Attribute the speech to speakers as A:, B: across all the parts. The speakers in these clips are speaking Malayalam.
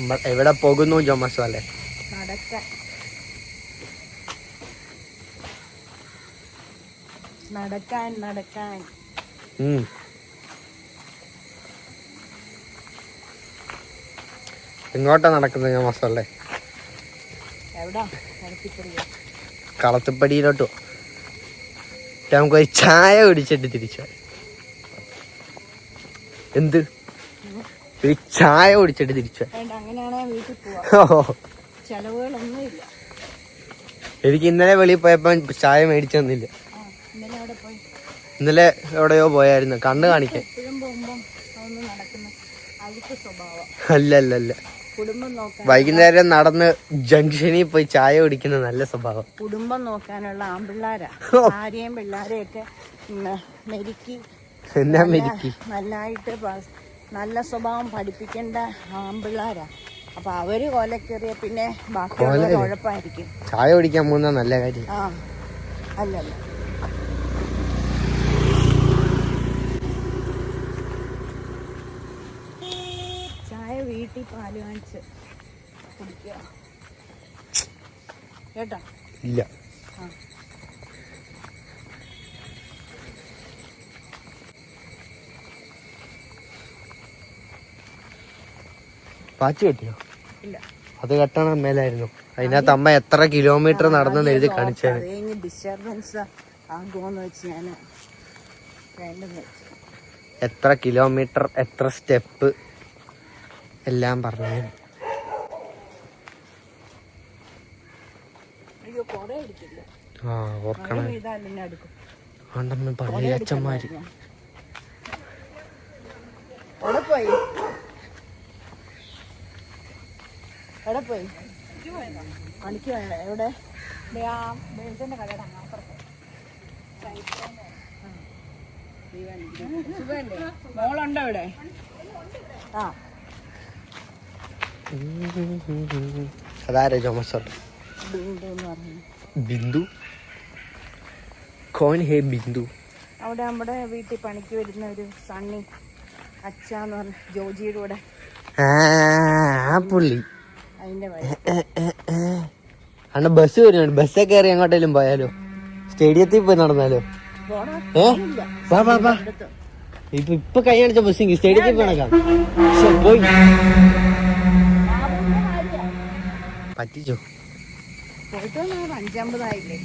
A: നമ്മൾ എവിടെ പോകുന്നു ജോമസ് അല്ലേ?
B: നടക്കാൻ നടക്കാൻ.
A: എങ്ങോട്ടാ നടക്കുന്നത് ജോമസ് അല്ലേ? കളത്തിപ്പടിയിലോട്ട് നമുക്ക് ഒരു ചായ കുടിച്ചിട്ട് തിരിച്ചു എന്ത്? ഒരു ചായ കുടിച്ചിട്ട് തിരിച്ചു
B: വീട്ടിൽ പോവാം.
A: ഓ
B: ചെലവുകളൊന്നുമില്ല.
A: എനിക്ക് ഇന്നലെ വെളിയിൽ പോയപ്പോ ചായ മേടിച്ചു തന്നില്ല.
B: ഇന്നലെ
A: എവിടെയോ പോയായിരുന്നു. കണ്ണ് കാണിക്കാൻ. അല്ല അല്ല അല്ല വൈകുന്നേരം നടന്ന് ജംഗ്ഷനിൽ പോയി ചായ കുടിക്കുന്ന നല്ല സ്വഭാവം.
B: കുടുംബം നോക്കാനുള്ള ആമ്പിള്ളാരാരെയും ഭാര്യയും പിള്ളാരെയൊക്കെ മെരുക്കി.
A: എന്നാ മെരുക്കി?
B: നന്നായിട്ട് നല്ല സ്വഭാവം പഠിപ്പിക്കേണ്ട ആമ്പിള്ളാരാ അപ്പൊ അവർ കൊലക്കേറിയ പിന്നെ ബാക്കിയുള്ളത് ഉഴപ്പായിരിക്കും
A: ചായ കുടിക്കാൻ പോകുന്ന നല്ല കാര്യം.
B: ആ അല്ലല്ല ചായ വീട്ടിൽ പാൽ വാങ്ങിച്ച് കുടിക്കുക. കേട്ടോ?
A: ഇല്ല.
B: ആ.
A: പാച്ച് കെട്ടിയോ? അത് കെട്ടണം മേലായിരുന്നു. അതിനകത്ത് അമ്മ എത്ര കിലോമീറ്റർ നടന്നെന്ന് എഴുതി
B: കാണിച്ചാണ് ഡിസ്റ്റർബൻസ് ആകുമോന്ന് വെച്ച് ഞാൻ വേണ്ടെന്ന് വെച്ചു.
A: എത്ര കിലോമീറ്റർ എത്ര സ്റ്റെപ്പ് എല്ലാം പറഞ്ഞു. ആ ഓർക്കണം. ആണ്ടമ്മ പള്ളി അച്ഛന്മാര്
B: എവിടെ പോയി? പണിക്ക് പോയ എവിടെ? ദേ ആ. ബേസിന്റെ കടയുടെ അപ്പുറത്ത് സുഖല്ലേ മോളുണ്ടോ ഇവിടെ ആ
A: അതാരാ ജോമസോട്ട്
B: ബിന്ദു.
A: കോൻ ഹേ ബിന്ദു.
B: അവിടെ നമ്മുടെ വീട്ടിൽ പണിക്ക് വരുന്ന ഒരു സണ്ണി അച്ഛന്ന് പറഞ്ഞ ജോജിയുടെ കൂടെ.
A: ആ പുള്ളി. അണ്ണ ബസ് വരുന്നുണ്ട്. ബസ്സേ കയറി എങ്ങോട്ടേലും പോയാലോ? സ്റ്റേഡിയത്തിൽ പോയി നടന്നാലോ? ഏ? വാ വാ വാ. ഇപ്പൊ ഇപ്പൊ കൈ കാണിച്ച ബസ് സ്റ്റേഡിയത്തിൽ ശ്ശെ, പോയി. പറ്റിച്ചോ?
B: പോയിട്ട് അഞ്ചമ്പതായില്ലേ?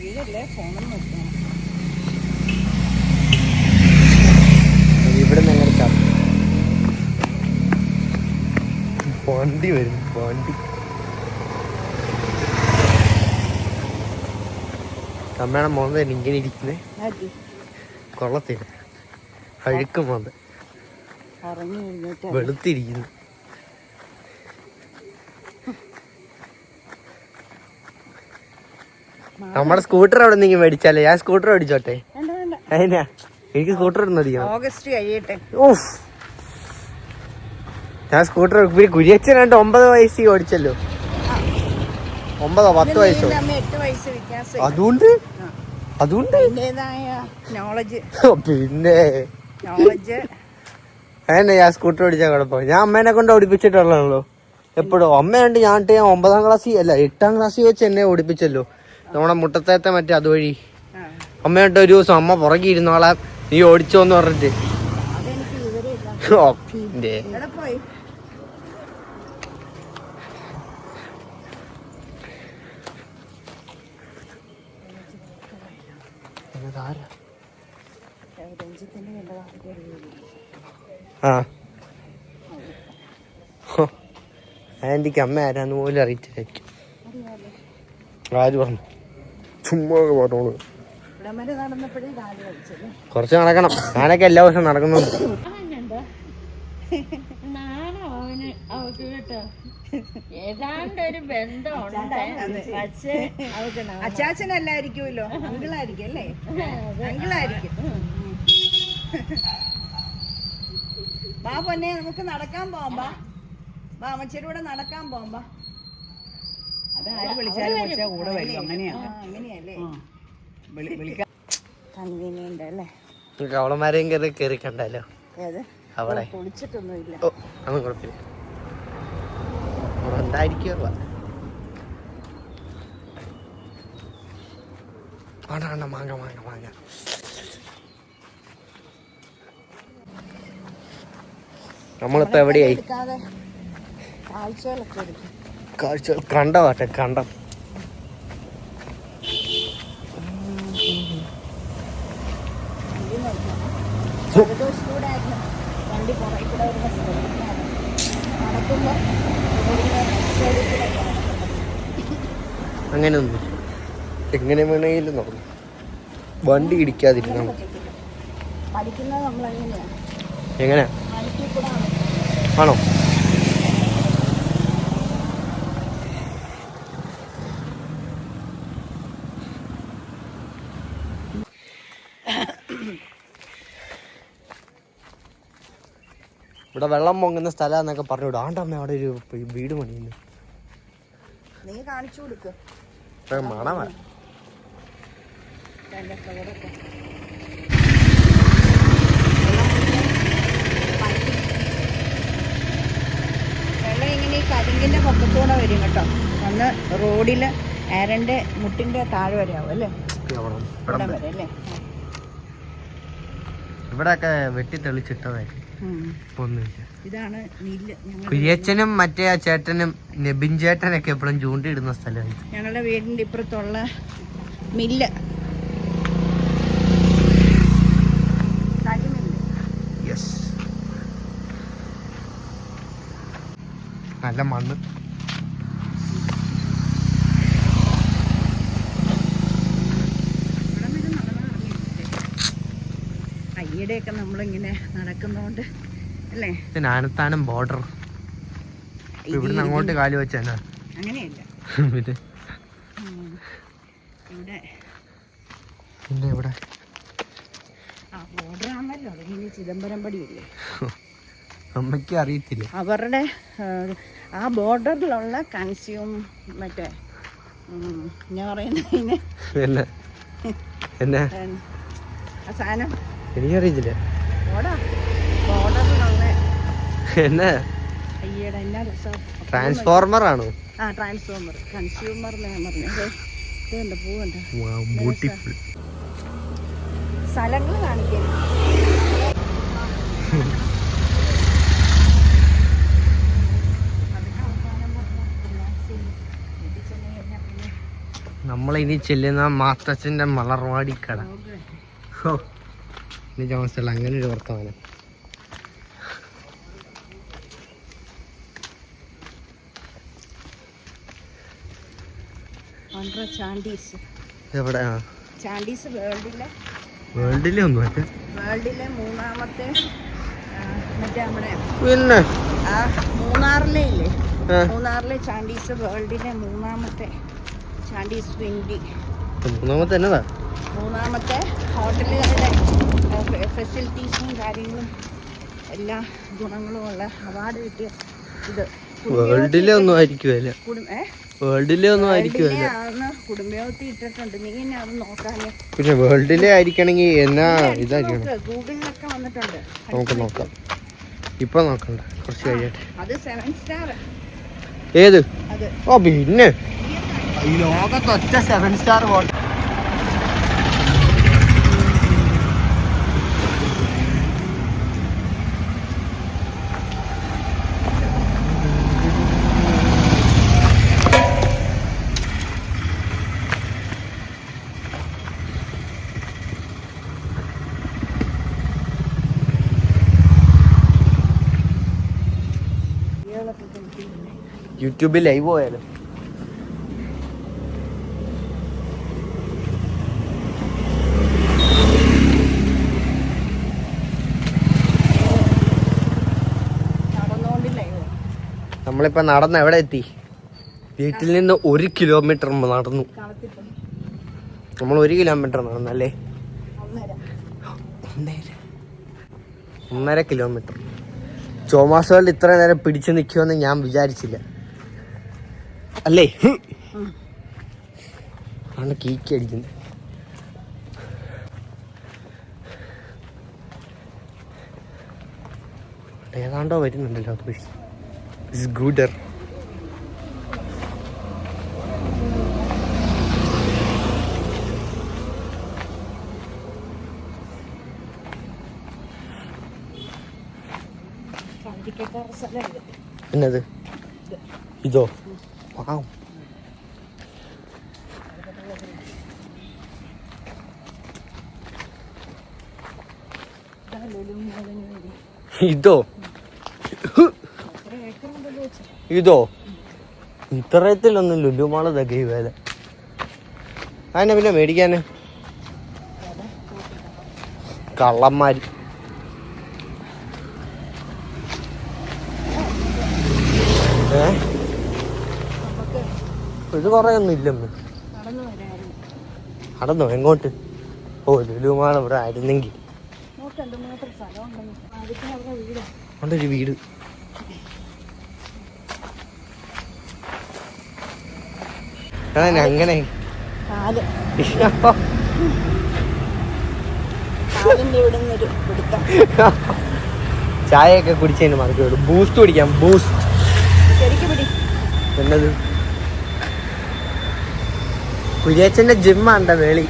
B: വീടല്ലേ? ഫോണും നോക്കണം
A: ഇവിടെ നിന്ന് എങ്ങനെ ചാടും വണ്ടി വരും വണ്ടി. അമ്മയുടെ മോന്ത ഇങ്ങനെ ഇരിക്കുന്നേ. കൊള്ളത്തിന് അഴുക്ക് മോന്ത. വെളുത്തിരിക്കുന്നു. നമ്മുടെ സ്കൂട്ടർ അവിടെ നിന്ന് മേടിച്ചാലേ? ഞാൻ സ്കൂട്ടർ മേടിച്ചോട്ടെ? അതിനാ? എനിക്ക് സ്കൂട്ടർ ഇടുന്നതിയോ
B: ഓഗസ്റ്റ് കഴിയട്ടെ.
A: ഊഫ് ഞാൻ സ്കൂട്ടർ പിന്നെ കുരിയച്ചൻ രണ്ട് ഒമ്പത് വയസ്സിൽ ഓടിച്ചല്ലോ. ഒമ്പതോ പത്ത് വയസ്സോ?
B: വയസ്സ്
A: അതുകൊണ്ട് അതുകൊണ്ട് പിന്നെ? അതന്നെ ഞാൻ സ്കൂട്ടർ ഓടിച്ചാൽ കുഴപ്പം ഞാൻ അമ്മേനെ കൊണ്ട് ഓടിപ്പിച്ചിട്ടുള്ളതാണല്ലോ. എപ്പോഴും അമ്മയുണ്ട് ഞാൻ ഞാൻ ഒമ്പതാം ക്ലാസ്സിൽ അല്ല എട്ടാം ക്ലാസ്സിൽ വെച്ച് എന്നെ ഓടിപ്പിച്ചല്ലോ. നമ്മുടെ മുട്ടത്തേത്തെ മറ്റേ അതുവഴി. അമ്മയുണ്ട് ഒരു ദിവസം അമ്മ പുറകെ ഇരുന്നോളാം. നീ ഓടിച്ചോന്ന് പറഞ്ഞിട്ട്. ഓ, പിന്നെ
B: എവിടെ പോയി രഞ്ജിത്തിന്റെ കണ്ടതാ
A: ആ. അമ്മ ആരാന്ന് പോലും അറിയിച്ചില്ലായിരിക്കും ആര് പറഞ്ഞു? ചുമ്മാ പറഞ്ഞോളൂ. കുറച്ച് നടക്കണം. ഞാനൊക്കെ എല്ലാ ദിവസവും നടക്കുന്നുണ്ട്.
C: നാണോ അവന് അവക്ക് കേട്ടോ. ഏതാണ്ട് ഒരു ബന്ധമുണ്ട് പക്ഷേ
B: അച്ചാച്ചനല്ലായിരിക്കുമല്ലോ. അങ്കിളായിരിക്കും അല്ലേ? അങ്കിളായിരിക്കും. ബാ പൊന്നെ നമുക്ക് നടക്കാൻ പോവാം ബാ. അമ്മച്ചേരി കൂടെ നടക്കാൻ പോവാം ബാ.
D: ആര് വിളിച്ചാലും കൊച്ചാ കൂടെ വരും. അങ്ങനെയാ.
B: ആ, അങ്ങനെയല്ലേ.
D: വിളി- വിളിക്കാൻ
B: കൺവീനിയന്റ് അല്ലേ?
A: അവളമാരെയും കയറി കയറി കണ്ടല്ലോ
B: ഏത്?
A: അവിടെ.
B: കുളിച്ചിട്ടൊന്നുമില്ല.
A: ഓ അതൊന്നും കുഴപ്പമില്ല. എന്തായിരിക്കും ആണ്ട ആണ്ട മാങ്ങ മാങ്ങ മാങ്ങ. നമ്മളിപ്പോ എവിടെയായി? കാഴ്ചകൾ കണ്ട വാട്ടെ കണ്ടം.
B: വണ്ടി പുറകെ കൂടെ വരുന്ന ശ്രദ്ധിക്കാതെ നടക്കുമ്പോൾ പോകണം.
A: അങ്ങനെയൊന്നും എങ്ങനെ വേണമെങ്കിലും നടന്നു. വണ്ടി
B: ഇടിക്കാതിരിക്കണം
A: എങ്ങനെ.
B: ആണോ?
A: ഇവിടെ വെള്ളം പൊങ്ങുന്ന സ്ഥലം എന്നൊക്കെ പറഞ്ഞു വിടും ആണ്ടമ്മ അവിടെ ഒരു വീട് പണിയുന്നു.
B: നീ കാണിച്ചു കൊടുക്ക്.
A: മണമാ
B: വെള്ളം ഇങ്ങനെ ഈ കരിങ്കിന്റെ പൊക്കത്തൂടെ വരും കേട്ടോ. വന്ന് റോഡിൽ ആരന്റെ മുട്ടിന്റെ താഴെ വരെ ആവും അല്ലേ? ഇവിടെ. വരെ അല്ലേ?
A: ഇവിടെയൊക്കെ വെട്ടി തെളിച്ചിട്ടതായിരിക്കും. കുര്യച്ചനും മറ്റേ ആ ചേട്ടനും നെബിൻ ചേട്ടനൊക്കെ എപ്പോഴും ചൂണ്ടിയിടുന്ന സ്ഥലമായി
B: ഞങ്ങളുടെ വീടിന്റെ ഇപ്പുറത്തുള്ള മില്ല്.
A: നല്ല മണ്ണ്
B: ഇവിടെ വരെ നടന്ന് നടന്നിരിക്കട്ടെ. കയ്യുടെയൊക്കെ നമ്മളിങ്ങനെ നടക്കുന്നോണ്ട് അല്ലേ?
A: ആനത്താനം ബോർഡർ ഇവിടുന്ന് അങ്ങോട്ട് കാലു വെച്ചാ
B: അങ്ങനെയല്ല. ഇവിടെ.
A: പിന്നെ ഇവിടെ?
B: ആ ബോർഡർ ആണല്ലോ. അതിന് ചിദംബരം പടിയില്ലേ?
A: അമ്മയ്ക്ക് അറിയത്തില്ല.
B: അവരുടെ ആ, ബോർഡറിലുള്ള കൺസ്യൂം മറ്റേ ഞാൻ പറയുന്നതിന് ആ സാധനം
A: എനിക്കറിയത്തില്ല. എന്നെ? ട്രാൻസ്ഫോർമർ ആണോ?
B: ആ ട്രാൻസ്ഫോമർ കൺസ്യൂമർ
A: ബ്യൂട്ടിഫുൾ
B: സ്ഥലങ്ങൾ
A: നമ്മളിനി ചെല്ലുന്ന മാത്തച്ഛന്റെ മലർവാടി കട ഹോ. ഇനി ജോൺസല്ല അങ്ങനെ ഒരു വർത്തമാനം.
B: ആന്ധ്ര ചാണ്ടീസ് വേൾഡിലെ
A: വേൾഡിലെ ഒന്നും
B: വേൾഡിലെ മൂന്നാമത്തെ
A: പിന്നെ?
B: മൂന്നാറിലെ ഇല്ലേ? മൂന്നാറിലെ ചാണ്ടീസ് വേൾഡിലെ മൂന്നാമത്തെ ചാണ്ടീസ് വിൻഡി
A: മൂന്നാമത്തെ എന്നതാ?
B: മൂന്നാമത്തെ ഹോട്ടലുകളുടെ ഫെസിലിറ്റീസും കാര്യങ്ങളും എല്ലാ ഗുണങ്ങളും ഉള്ള അവാർഡ് കിട്ടിയ ഇത്.
A: വേൾഡിലെ ഒന്നും ആയിരിക്കുമല്ല? വേൾഡിലെ ഒന്നും ആയിരിക്കുമല്ല
B: കുടുംബയോഗത്തിൽ ഇട്ടിട്ടുണ്ട്. നീ എന്നെ അത് നോക്കാനേ
A: പിന്നെ വേൾഡിലെ ആയിരിക്കണമെങ്കിൽ എന്നാ ഇതായിരിക്കണം
B: ഗൂഗിളിലൊക്കെ വന്നിട്ടുണ്ട്.
A: നമുക്ക് നോക്കാം. ഇപ്പൊ നോക്കണ്ട. കുറച്ച് കഴിയട്ടെ.
B: അത് സെവൻ സ്റ്റാർ
A: ഏത്? ഓ പിന്നെ. ഈ ലോകത്തൊറ്റ സെവൻ സ്റ്റാർ ഹോട്ടൽ യൂട്യൂബിൽ ലൈവ് പോയാലോ? നമ്മളിപ്പോ നടന്ന് എവിടെ എത്തി? വീട്ടിൽ നിന്ന് ഒരു കിലോമീറ്റർ നടന്നു. നമ്മൾ ഒരു കിലോമീറ്റർ നടന്നല്ലേ
B: ഒന്നര.
A: കിലോമീറ്റർ ചോമാസുകളിൽ ഇത്ര നേരം പിടിച്ചു നിൽക്കുമെന്ന് ഞാൻ വിചാരിച്ചില്ല. അല്ലേ? ആണ് കീക്കി അടിക്കുന്നത്. ഏതാണ്ടോ വരുന്നുണ്ടല്ലോ കൃഷി ഗുഡർ എന്നത് ഇതോ? വാവ്. ഇതോ ഇതോ ഇത്രയത്തിലൊന്നും ലുലുമാൾ തികയും വേല അതിനെ പിന്നെ മേടിക്കാന്? കള്ളന്മാര്. ഏ? ഇത് കൊറേ ഒന്നും ഇല്ലമ്മ
B: നടന്നു?
A: എങ്ങോട്ട്? ഓ ലുലുമാണ് ഇവിടെ ആയിരുന്നെങ്കിൽ. അവിടെ ഒരു വീട്. അങ്ങനെ ചായയൊക്കെ കുടിച്ചതിന് മറക്കോളൂ ബൂസ്റ്റ് കുടിക്കാം. ബൂസ്റ്റ് എന്നത്? കുര്യച്ചന്റെ ജിമ്മാണ്ട വേളി.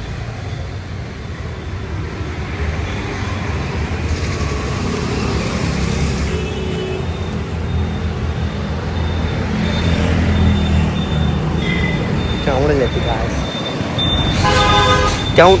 A: ടൗണിലെത്തി ടൗൺ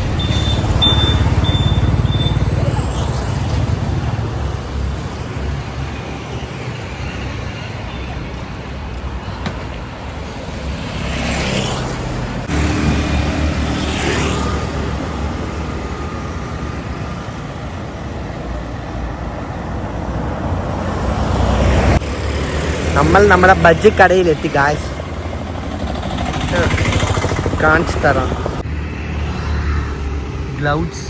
A: നമ്മൾ നമ്മുടെ ബജ്ജി കടയിലെത്തി ഗായ്സ് കാണിച്ചു തരാം. ഗ്ലൗസ്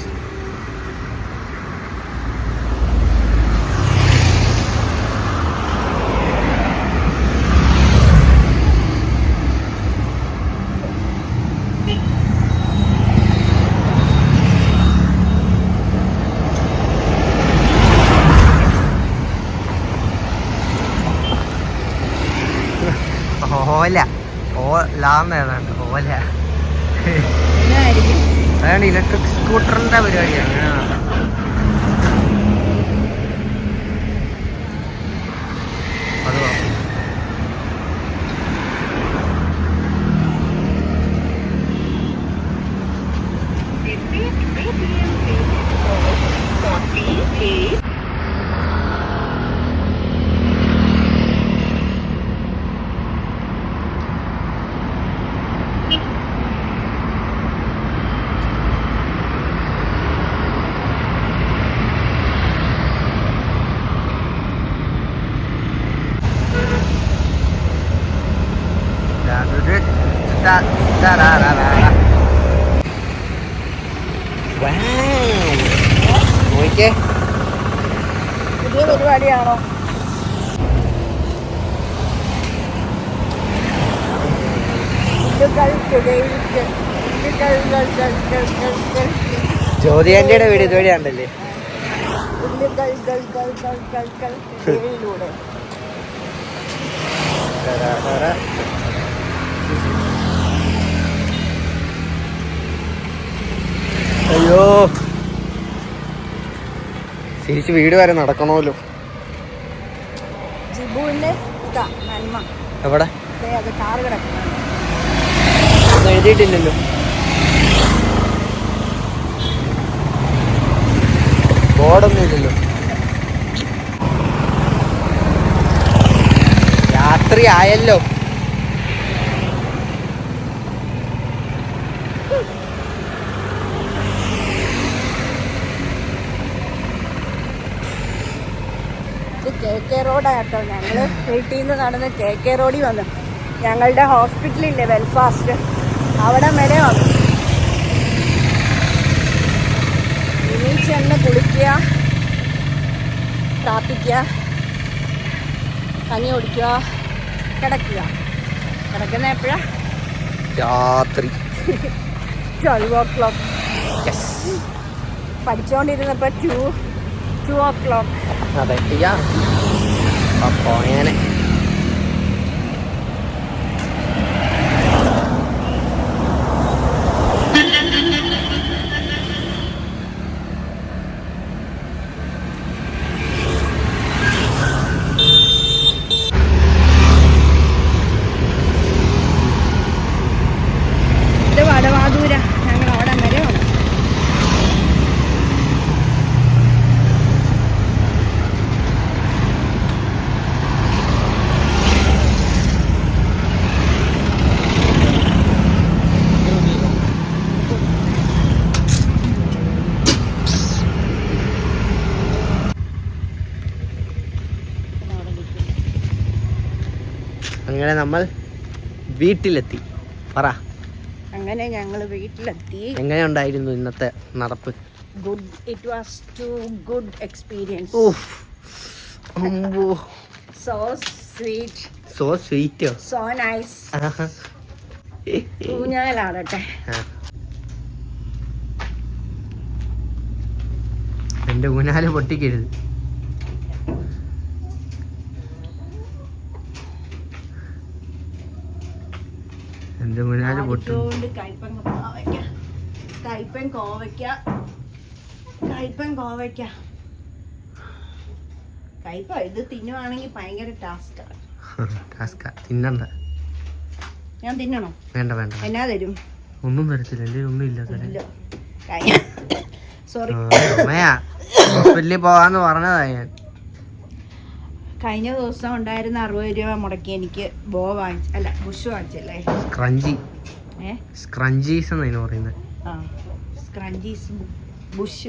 A: ഓല ഓലാന്ന് ഏതാണ്ട് ഓല അതാണ് ഇലക്ട്രിക് സ്കൂട്ടറിന്റെ പരിപാടിയാണ്. അത് ജ്യോതി ആന്റിയുടെ വീട് ഇതുവഴി ആണ്ടല്ലേ. അയ്യോ. തിരിച്ച് വീട് വരെ നടക്കണമല്ലോ. എവിടെ? എഴുതിയിട്ടില്ലല്ലോ. ബോർഡൊന്നും ഇല്ലല്ലോ. രാത്രി ആയല്ലോ.
B: കെ കെ വീട്ടിൽ നിന്ന് നടന്ന് കെ കെ റോഡിൽ വന്നു. ഞങ്ങളുടെ ഹോസ്പിറ്റലില്ലേ വെൽഫാസ്റ്റ് അവിടെ വരെ വന്നു. ഇനി ചെന്ന് കുളിക്കുക പ്രാർത്ഥിക്കുക. കഞ്ഞി ഓടിക്കുക കിടക്കുക. കിടക്കുന്ന എപ്പോഴാ?
A: രാത്രി.
B: ട്വൽവ് ഓ ക്ലോക്ക് പഠിച്ചുകൊണ്ടിരുന്നപ്പോൾ ടു ടു ഓ ക്ലോക്ക്
A: അതെ ചെയ്യാ പോയേനെ. അങ്ങനെ നമ്മൾ വീട്ടിലെത്തി. പറ.
B: അങ്ങനെ ഞങ്ങൾ വീട്ടിലെത്തി.
A: എങ്ങനെ ഉണ്ടായിരുന്നു ഇന്നത്തെ നടപ്പ്?
B: Good it was too good experience so sweet
A: so sweet
B: so nice ഊഞ്ഞാലാടട്ടെ.
A: എന്റെ ഊനാല് പൊട്ടിക്കരുത്. എന്റെ പൊട്ടും
B: കയ്പൻ കോവയ്ക്ക കയ്പൻ കോവയ്ക്ക. കയ്പൻ കോവയ്ക്ക. കയ്പ ഇത് തിന്നുവാണെങ്കിൽ ഭയങ്കര ടാസ്ക്കാണ്
A: ടാസ്ക തിന്നണ്ട.
B: ഞാൻ തിന്നണോ?
A: വേണ്ട വേണ്ട
B: എന്നാ തരും?
A: ഒന്നും തരത്തില്ല എന്റെ ഒന്നും ഇല്ല
B: സോറി
A: ഹോസ്പിറ്റലിൽ പോവാന്ന് പറഞ്ഞതാ ഞാൻ.
B: കഴിഞ്ഞ ദിവസം ഉണ്ടായിരുന്ന അറുപത് രൂപ മുടക്കി എനിക്ക് ബോ വാങ്ങിച്ച അല്ല ബുഷ് വാങ്ങിച്ചല്ലേ?
A: സ്ക്രഞ്ചി. സ്ക്രഞ്ചീസ് എന്നതിന് പറയുന്നത്?
B: ആ സ്ക്രഞ്ചീസ് ബുഷ്.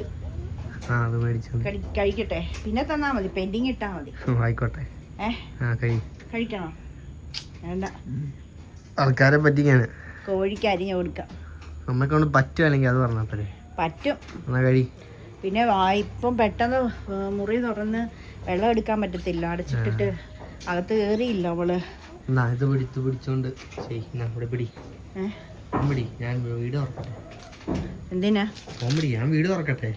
A: ആ അത് മേടിച്ചു
B: കഴി കഴിക്കട്ടെ. പിന്നെ തന്നാ മതി പെൻഡിങ് ഇട്ടാ മതി.
A: ആയിക്കോട്ടെ.
B: കഴിക്കണോ? വേണ്ട.
A: ആൾക്കാരെ പറ്റിക്കാണ്
B: കോഴിക്ക് അരിഞ്ഞ കൊടുക്കാം
A: നമ്മെ കൊണ്ട് പറ്റുമല്ലെങ്കിൽ അത് പറഞ്ഞാ പോരെ.
B: പറ്റും.
A: എന്നാ കഴി.
B: പിന്നെ വാ- ഇപ്പം പെട്ടെന്ന് മുറി തുറന്ന് വെള്ളം എടുക്കാൻ പറ്റത്തില്ല. അടച്ചിട്ടിട്ട് അകത്ത് കയറിയില്ല
A: അവൾ. ഇത് പിടിച്ച് പിടിച്ചോണ്ട് ഇവിടെ പിടി. പിടി. ഞാൻ വീട് തുറക്കട്ടെ.
B: എന്തിനാ?
A: കോമഡി ഞാൻ വീട് തുറക്കട്ടെ.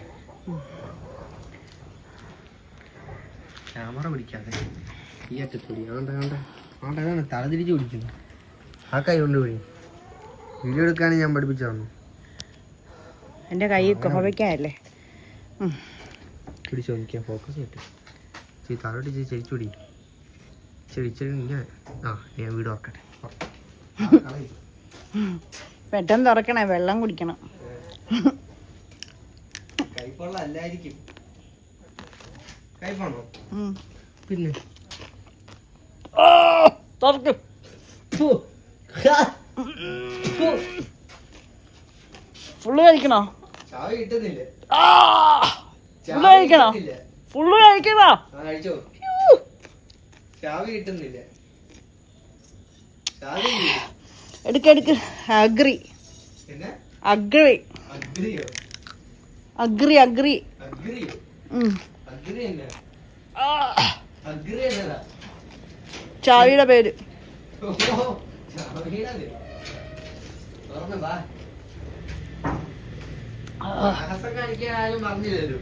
A: ക്യാമറ പിടിക്കാതെ. ഈ അറ്റത്തുടി ആണ്ട ആണ്ട. ആണ്ട അതാണ് തലതിരിച്ച് പിടിക്കുന്നു. ആ കൈ കൊണ്ട് പോയി വീഡിയോ എടുക്കാൻ ഞാൻ പഠിപ്പിച്ചു തന്നു
B: എന്റെ കൈ കോവയ്ക്കല്ലേ
A: പിടിച്ചോ എനിക്ക് ഫോക്കസ് കിട്ടും താഴോട്ട് ചേച്ചി ചെരിച്ചു പിടി. ചെടി ചെടി ആ ഞാൻ വീട് ഓർക്കട്ടെ
B: പെട്ടെന്ന് തുറക്കണേ വെള്ളം കുടിക്കണം.
A: കൈപ്പാണോ. പിന്നെ?
B: തുറക്കും. ഫുള്ള് കഴിക്കണോ?
A: ചായ കിട്ടുന്നില്ല.
B: ഫുള്ള് കഴിക്കണോ? ഫുള്ള് കഴിക്കണോ
A: കിട്ടുന്നില്ല.
B: എടുക്ക എടുക്ക്. അഗ്രി. അഗ്രി. Agree agree. ചാവിയുടെ പേര്.
A: പറഞ്ഞില്ലല്ലോ.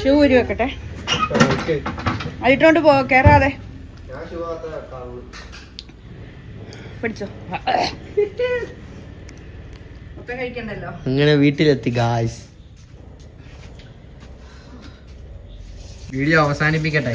B: ഷൂ ഒരു വെക്കട്ടെ? അതിട്ടോണ്ട് പോ കേറാതെ. പിടിച്ചോ.
A: അങ്ങനെ വീട്ടിലെത്തി ഗായ്സ് വീഡിയോ അവസാനിപ്പിക്കട്ടെ.